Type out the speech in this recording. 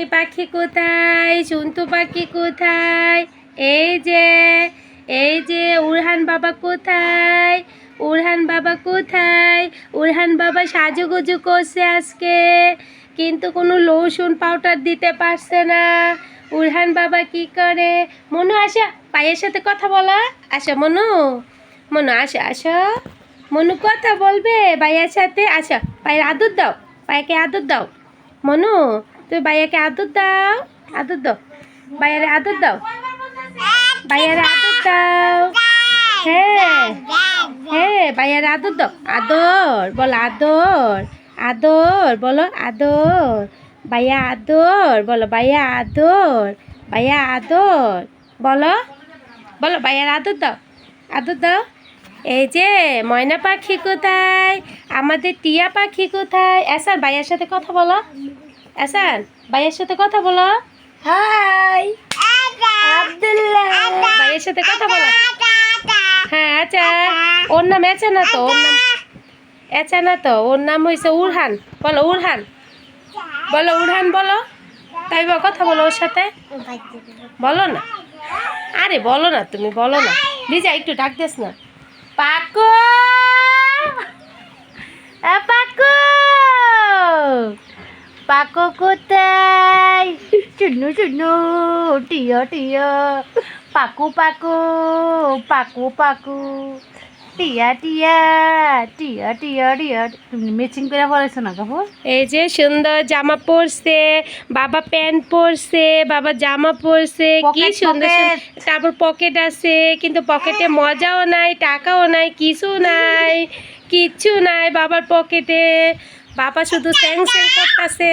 টুনটুনি পাখি কোথায়? সন্তু পাখি কোথায়? এই যে এই যে উরহান বাবা কোথায়? উরহান বাবা কোথায়? উরহান বাবা সাজুগুজু করছে আজকে, কিন্তু কোনো লোশন পাউডার দিতে পারছে না। উরহান বাবা কি করে? মনু, আসা, পায়ের সাথে কথা বলা। আসা, মনু মনু, আসা, আসো। মনু, কথা বলবে ভাইয়ার সাথে। আসা, পায়ের আদর দাও, পায়েকে আদর দাও। মনু তুমি ভাইয়াকে আদর দাও। আদর দাও। ভাইয়ারে আদর দাও। ভাইয়ারে আদর দাও। হ্যাঁ। হ্যাঁ ভাইয়ারে আদর দাও। আদর, বল আদর। আদর, বলো আদর। ভাইয়া আদর, বলো ভাইয়া আদর। ভাইয়া আদর, বলো। বলো, ভাইয়ার আদর দাও। আদর দাও। এই যে, ময়না পাখি কোথায়? আমাদের টিয়া পাখি কোথায়? এসান ভাইয়ার সাথে কথা বলো। এসান ভাইয়ের সাথে কথা বলো। হাই। আব্দুল্লাহ। ভাইয়ের সাথে কথা বলো। হ্যাঁ আচ্ছা। ওর নাম না তো ওর নাম না তো ওর নাম হয়েছে উরহান। বলো উরহান। বলো উরহান বলো। তাই বা কথা বলো ওর সাথে। বলো না। আরে বলো না তুমি বলো না। লিজা একটু ডাক দিস না। পাকো এ পাকো পাকো কোথায়? চুন্নু চুন্নু টিয়া টিয়া। পাকু পাকু পাকু পাকু। টিয়া টিয়া টিয়া টিয়া টিয়া। তুমি ম্যাচিং করে পড়াইছো না কাপড়? এই যে সুন্দর জামা পরছে বাবা প্যান্ট পরছে বাবা জামা পরছে কি সুন্দর সুন্দর- তারপর পকেট আছে কিন্তু পকেটে মজাও নাই টাকাও নাই কিছু নাই কিচ্ছু নাই বাবার পকেটে বাবা শুধু স্যাং স্যাং করতেছে